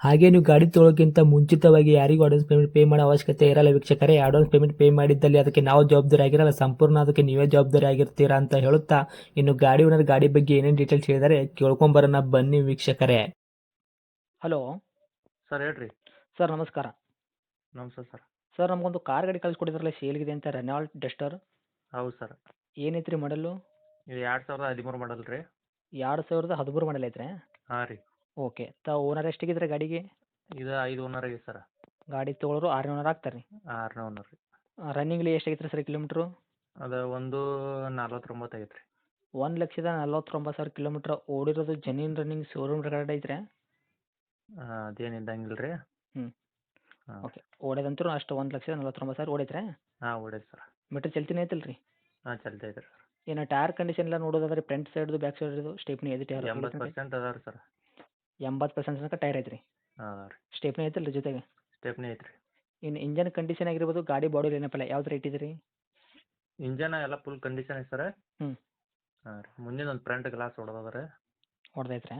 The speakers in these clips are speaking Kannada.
ಹಾಗೆ ನೀವು ಗಾಡಿ ತೊಳೋಕ್ಕಿಂತ ಮುಂಚಿತವಾಗಿ ಯಾರಿಗೂ ಅಡ್ವಾನ್ಸ್ ಪೇಮೆಂಟ್ ಪೇ ಮಾಡೋ ಅವಶ್ಯಕತೆ ಇರಲ್ಲ ವೀಕ್ಷಕರೇ. ಅಡ್ವಾನ್ಸ್ ಪೇಮೆಂಟ್ ಪೇ ಮಾಡಿದ್ದಲ್ಲಿ ಅದಕ್ಕೆ ನಾವು ಜವಾಬ್ದಾರಿ ಆಗಿರಲ್ಲ. ಸಂಪೂರ್ಣ ಅದಕ್ಕೆ ನೀವೇ ಜವಾಬ್ದಾರಿ ಆಗಿರ್ತೀರಾ ಅಂತ ಹೇಳುತ್ತಾ ಇನ್ನು ಗಾಡಿ ಓನರ್ ಗಾಡಿ ಬಗ್ಗೆ ಏನೇನು ಡೀಟೇಲ್ಸ್ ಹೇಳಿದರೆ ಕೇಳ್ಕೊಂಬರೋಣ ಬನ್ನಿ ವೀಕ್ಷಕರೇ. ಹಲೋ ಸರ್ ಹೇಳ್ರಿ. ಸರ್ ನಮಸ್ಕಾರ. ನಮಸ್ತೆ ಸರ್ ಸರ್ ನಮಗೊಂದು ಕಾರ್ ಗಾಡಿ ಕಳಿಸ್ಕೊಟ್ಟಿದ್ರಲ್ಲ ಸೇಲ್ಗಿದೆ ಅಂತ ರೆನಾಲ್ಟ್ ಡಸ್ಟರ್ ಹೌದು ಸರ್ ಏನೈತ್ರಿ ಮಾಡಲು ಇದು ಎರಡು ಸಾವಿರದ ಹದಿಮೂರು ಮಾಡಲ್ ರೀ. ಎರಡು ಸಾವಿರದ ಹದಿಮೂರು ಮಾಡಲ್ ಐತ್ರಿ? ಹಾಂ ರೀ. ಓಕೆ. ತ ಓನರ್ ಎಷ್ಟಿಗಿದ್ರೆ ಗಾಡಿಗೆ? ಇದು ಐದು ಓನರ್ ಇದೆ ಸರ್. ಗಾಡಿ ತೊಗೊಳೋರು ಆರನೇ ಓನರ್ ಆಗ್ತಾರೆ ರೀ. ಆರನೇ ಓನರ್ ರೀ ರನ್ನಿಂಗ್ಲಿ ಎಷ್ಟಾಗೈತೆ ಸರ್ ಕಿಲೋಮೀಟ್ರು? ಅದು ಒಂದು ನಲ್ವತ್ತೊಂಬತ್ತು ಆಗೈತೆ ರೀ ಒಂದು ಲಕ್ಷದ ನಲ್ವತ್ತೊಂಬತ್ತು ಸಾವಿರ ಕಿಲೋಮೀಟ್ರ್ ಓಡಿರೋದು ಜೆನ್ಯೂನ್ ರನ್ನಿಂಗ್ ಶೋರೂಮ್ ರೆಕಾರ್ಡ್ ಐತ್ರಿ? ಅದೇನು ಇದ್ದಂಗಿಲ್ಲ ರೀ. ಹ್ಞೂ ಓಕೆ. ಓಡೋದಂತೂ ಅಷ್ಟು ಒಂದು ಲಕ್ಷದ ನಲ್ವತ್ತೊಂಬತ್ತು ಸಾವಿರ ಓಡೈತ್ರಿ? ಹಾಂ ಓಡೈತೆ ಸರ್. ಮೀಟರ್ ಚಲ್ತಿನೇ ಐತಲ್ಲ ರೀ ಹಾಂ ಚಲ್ತೈತೆ ಐತೆ ರೀ ಸರ್. ಏನು ಟೈರ್ ಕಂಡೀಷನ್ ಎಲ್ಲ ನೋಡೋದಾದ್ರೆ ಫ್ರಂಟ್ ಸೈಡ್ದು ಬ್ಯಾಕ್ ಸೈಡ್ದು ಸ್ಟೇಪ್ನಿ ಎದಿಟ್ ಟೈರ್ ಎಂಬತ್ತು ಪರ್ಸೆಂಟ್ ಅದಾವ ರೀ ಸರ್. ಎಂಬತ್ತು ಪರ್ಸೆಂಟ್ ತನಕ ಟೈರ್ ಐತ್ರಿ. ಹಾಂ ರೀ. ಸ್ಟೇಪ್ನಿ ಐತಲ್ಲ ರೀ ಜೊತೆಗೆ. ಸ್ಟೆಪ್ನಿ ಐತ್ರಿ. ಇನ್ನು ಇಂಜನ್ ಕಂಡೀಷನ್ ಆಗಿರ್ಬೋದು ಗಾಡಿ ಬಾಡಿ ಏನಪ್ಪಲ್ಲ ಯಾವ್ದು ರೇಟ್ ಇದೆ ರೀ ಇಂಜನ್ ಎಲ್ಲ ಫುಲ್ ಕಂಡೀಷನ್ ಐತೆ ಸರ್. ಹ್ಞೂ ಹಾಂ ರೀ. ಮುಂದಿನ ಒಂದು ಫ್ರಂಟ್ ಗ್ಲಾಸ್ ಹೊಡೆದದ ರೀ. ಹೊಡೆದೈತ್ರಿ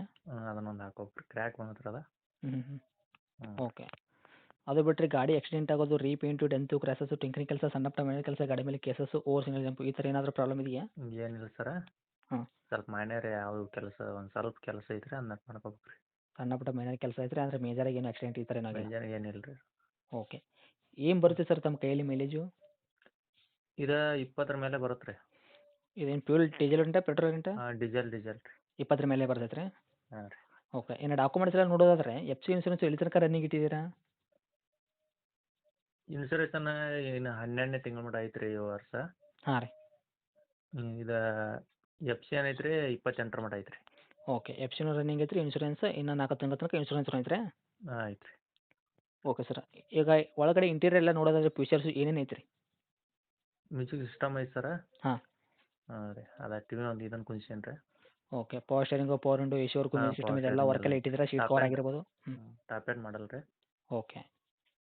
ಅದನ್ನೊಂದು ಹಾಕೋಬ್ರಿ ಕ್ರ್ಯಾಕ್ ಬಂದತ್ರ ಅದ. ಹ್ಞೂ ಹ್ಞೂ ಹ್ಞೂ ಓಕೆ ಅದು ಬಿಟ್ಟರೆ ಗಾಡಿ ಆಕ್ಸಿಡೆಂಟ್ ಆಗೋದು ರೀಪೇಂಟು ಡೆಂತು ಕ್ರ್ಯಾಸಸ್ಸು ಟಿಂಕರಿಂಗ್ ಕೆಲಸ ಸಣ್ಣ ಪುಟ್ಟ ಮನೆ ಕೆಲಸ ಗಾಡಿ ಮೇಲೆ ಕೇಸಸ್ಸು ಓವರ್ ಸಿಂಗಲ್ ಜಂಪು ಈ ಥರ ಏನಾದರೂ ಪ್ರಾಬ್ಲಮ್ ಇದೆಯಾ? ಏನಿಲ್ಲ ಸರ್. ಹ್ಞೂ ಸ್ವಲ್ಪ ಮೈನರ್ ಯಾವ ಕೆಲಸ ಒಂದು ಸ್ವಲ್ಪ ಕೆಲಸ ಐತ್ರಿ ಅದನ್ನ ಮಾಡ್ಕೋಬೇಕು ರೀ ಸಣ್ಣ ಪುಟ್ಟ ಮೈನರ್ ಕೆಲಸ ಐತ್ರಿ ಅಂದರೆ ಮೇಜರಾಗಿ ಏನು ಆಕ್ಸಿಡೆಂಟ್ ಈ ಥರ ಏನಾಗಿಲ್ಲ. ಏನಿಲ್ಲ ರೀ. ಓಕೆ ಏನು ಬರುತ್ತೆ ಸರ್ ತಮ್ಮ ಕೈಯಲ್ಲಿ ಮೈಲೇಜು ಇದು ಇಪ್ಪತ್ತರ ಮೇಲೆ ಬರುತ್ತೆ ರೀ ಇದೇನು ಫ್ಯೂಲ್ ಡೀಸೆಲ್ ಉಂಟಾ ಪೆಟ್ರೋಲ್ ಉಂಟಾ ಡೀಸೆಲ್ ಡೀಸೆಲ್ ರೀ. ಇಪ್ಪತ್ತರ ಮೇಲೆ ಬರ್ತೈತೆ ರೀ ಹಾಂ ರೀ. ಓಕೆ ಇನ್ನು ಡಾಕ್ಯುಮೆಂಟ್ಸ್ ಎಲ್ಲ ನೋಡೋದಾದ್ರೆ ಎಫ್ ಸಿ ಇನ್ಸೂರೆನ್ಸ್ ಎಲ್ಲಿ ತನಕ ರನ್ನಿಂಗ್ ಇಟ್ಟಿದ್ದೀರಾ? ಇನ್ಸೂರೆನ್ಸ್ ಅನ್ನ ಏನು ಹನ್ನೆರಡನೇ ತಿಂಗಳ ಮಟ್ಟ ಐತೆ ರೀ ಈ ವರ್ಷ. ಹಾಂ ರೀ. ಇದ ಇದು ಎಫ್ ಸಿ ಏನೈತೆ ರೀ ಇಪ್ಪತ್ತೆಂಟರ ಮಟ್ಟ ಐತೆ ರೀ ಓಕೆ. ಎಫ್ ಸಿನೂ ರನ್ನಿಂಗ್ ಐತ್ರಿ ಇನ್ಶೂರೆನ್ಸ್ ಇನ್ನು ನಾಲ್ಕು ತಿಂಗಳ ತನಕ ಇನ್ಸೂರೆನ್ಸ್ ಐತ್ರಿ ಆಯ್ತು ರೀ ಓಕೆ ಸರ್. ಈಗ ಒಳಗಡೆ ಇಂಟೀರಿಯರ್ ಎಲ್ಲ ನೋಡೋದಾದ್ರೆ ಫೀಚರ್ಸ್ ಏನೇನು ಐತ್ರಿ? ಮ್ಯೂಸಿಕ್ ಸಿಸ್ಟಮ್ ಐತೆ ಸರ? ಹಾಂ. ಹಾಂ ರೀ ಅದು ಟಿವಿ ಒಂದು ಇದನ್ನು ಕುಂದಿಸೇನಿ ರೀ okay power steering power window A C work ಹಾಂ, ಸಿಸ್ಟಮ್ power ಇದೆಲ್ಲ steering ವರ್ಕೆಲ್ಲ ಎಲ್ಲ. ಇಟ್ಟಿದ್ರೆ ಶೀಟ್ Top ಕವರ್ end. ಆಗಿರ್ಬೋದು? ಹ್ಞೂ ಟಾಪ್ ಮಾಡಲ್ ರೀ ಓಕೆ.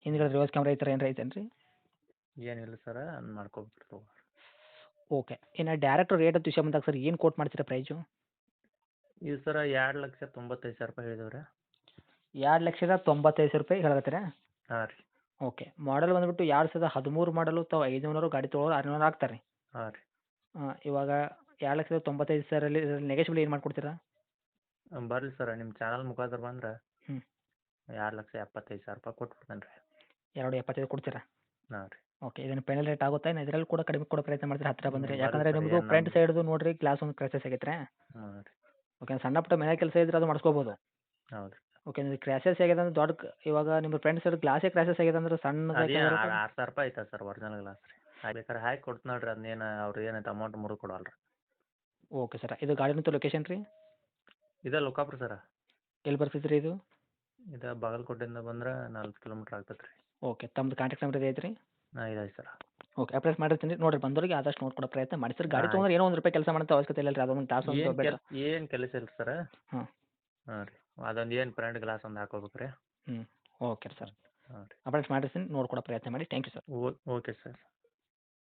ಹಿಂದ್ಗಡೆ ರಿವರ್ಸ್ ಕ್ಯಾಮ್ರಾ ಈ ಥರ ಏನಾರ ಐತೇನು ರೀ ಏನಿಲ್ಲ ಸರ ಅದು ಮಾಡ್ಕೋಬೇಕು ಓಕೆ. ಇನ್ನು ಡೈರೆಕ್ಟ್ ರೇಟ್ ಅಂತ ವಿಷಯ ಬಂದಾಗ ಸರ್ ಏನು ಕೋಟ್ ಮಾಡ್ತೀರಾ ಪ್ರೈಸು ಇದು ಸರ ಎರಡು ಲಕ್ಷ ತೊಂಬತ್ತೈದು ಸಾವಿರ ರೂಪಾಯಿ ಹೇಳಿದೇವೆ ರೀ ಎರಡು ಲಕ್ಷದ ತೊಂಬತ್ತೈದು ಸಾವಿರ ರೂಪಾಯಿ ಹೇಳಕತ್ತೀರಾ ಹಾಂ ರೀ. ಓಕೆ ಮಾಡಲ್ ಬಂದ್ಬಿಟ್ಟು ಎರಡು ಸಾವಿರದ ಹದಿಮೂರು ಮಾಡಲು ತಾವು ಐದುನೂರು ಗಾಡಿ ತೊಗೊಳೋರು ಆರುನೂರು ಆಗ್ತಾರೆ ಹಾಂ ರೀ. ಇವಾಗ ಎರಡು ಲಕ್ಷದ ತೊಂಬತ್ತೈದು ಸಾವಿರಲ್ಲಿ ನೆಗೆಶಿಬಲ್ ಏನು ಮಾಡ್ಕೊಡ್ತೀರಾ? ಬರಲಿ ಸರ್ ನಿಮ್ಮ ಚಾನಲ್ ಮುಖಾಂತರ ಬಂದ್ರೆ ಹ್ಮ್. ಎರಡು ಲಕ್ಷ ಎಪ್ಪತ್ತೈದು ಸಾವಿರ ರೂಪಾಯಿ ಕೊಟ್ಬಿಡ್ತೇನೆ ರೀ. ಎರಡು ಎಪ್ಪತ್ತೈದು ಕೊಡ್ತೀರಾ? ಹಾಂ ರೀ. ಓಕೆ ಇದನ್ನು ಪೆನಲ್ ರೇಟ್ ಆಗುತ್ತೆ? ಇನ್ನು ಇದರಲ್ಲಿ ಕೂಡ ಕಡಿಮೆ ಕೊಡೋ ಪ್ರಯತ್ನ ಮಾಡ್ತೀರಾ ಹತ್ತಿರ ಬಂದರೆ? ಹ್ಮ್, ಯಾಕಂದರೆ ಬರುತ್ತೆ ನಿಮ್ಮದು ಏನು ಫ್ರಂಟ್ ನಮ್ದು- ಸೈಡ್ದು ನೋಡಿರಿ ಗ್ಲಾಸ್ ಒಂದು ಕ್ರ್ಯಾಸಸ್ ಆಗೈತೆ ಹಾಂ ರೀ. ಓಕೆ ಸಣ್ಣ ಪುಟ್ಟ ಮನೆ ಕೆಲಸ ಇದ್ರೆ ಅದು ಮಾಡಿಸ್ಕೋಬೋದು. ಹೌದು. ಓಕೆ ನೀವು ಕ್ರ್ಯಾಸಸ್ ಆಗಿದೆ ಅಂದ್ರೆ ದೊಡ್ಡ ಕ- ಇವಾಗ ನಿಮ್ಮ ಫ್ರೆಂಡ್ಸ್ ಗ್ಲಾಸೇ ಕ್ರ್ಯಾಸಸ್ ಆಗಿದೆ ಅಂದ್ರೆ ಸಣ್ಣ ಅದೇ ಆರು ಆರು ಸಾವಿರ ರೂಪಾಯಿ ಐತೆ ಸರ್ ಒರಿಜಿನಲ್ ಗ್ಲಾಸ್ ರೀ. ಹಾಕಿ ಕೊಡ್ತೀನಿ ನೋಡ್ರಿ ಅದನ್ನೇನು ಅವ್ರು ಏನೈತೆ ಅಮೌಂಟ್ ಮುರಿದು ಕೊಡಲ್ಲ ರೀ ಓಕೆ ಸರ್ ಇದು ಗಾಡಿನಂತೂ ಲೊಕೇಶನ್ ರೀ? ಇದೇ ಲೋಕಾಪುರ ಸರ ಎಲ್ಲಿ ಬರ್ತೈತೆ ರೀ ಇದು? ಇದು ಬಾಗಲಕೋಟೆಯಿಂದ ಬಂದ್ರೆ ನಾಲ್ಕು ಕಿಲೋಮೀಟ್ರ್ ಆಗ್ತದೆ ರೀ ಓಕೆ ತಮ್ಮದು ಕಾಂಟ್ಯಾಕ್ಟ್ ನಂಬರ್ ಇದೆ ಐತ್ರಿ? ಹಾಂ ಇದೆ ಸರ ಓಕೆ ಅಪ್ರೆಸ್ ಮಾಡಿರ್ತೀನಿ. ನೋಡಿರಿ ಬಂದವರಿಗೆ ಆದಷ್ಟು ನೋಡ್ಕೊಡೋ ಪ್ರಯತ್ನ ಮಾಡಿ. ಸರ್ ಗಾಡಿ. ತೊಗೊಂಡ್ರೆ ಏನೋ ಒಂದು ರೂಪಾಯಿ ಕೆಲಸ ಮಾಡೋಂಥ ಅವಶ್ಯಕತೆ ಇಲ್ಲ ರೀ ಅದೊಂದು ತಾಸು ಏನು ಒಂದು ಬೇಡ ಏನು ಕೆಲಸ ಇಲ್ಲ ಸರ್. ಹಾಂ. ಹಾಂ ರೀ ಅದೊಂದು ಏನು ಫ್ರಂಟ್ ಗ್ಲಾಸ್ ಒಂದು ಹಾಕೋಬೇಕು ರೀ ಓಕೆ ಸರ್. ಹಾಂ ರೀ. ಅಪ್ರೆಸ್ ಮಾಡಿರ್ತೀನಿ ನೋಡ್ಕೊಡೋ ಪ್ರಯತ್ನ ಮಾಡಿ. Thank you sir. Okay sir.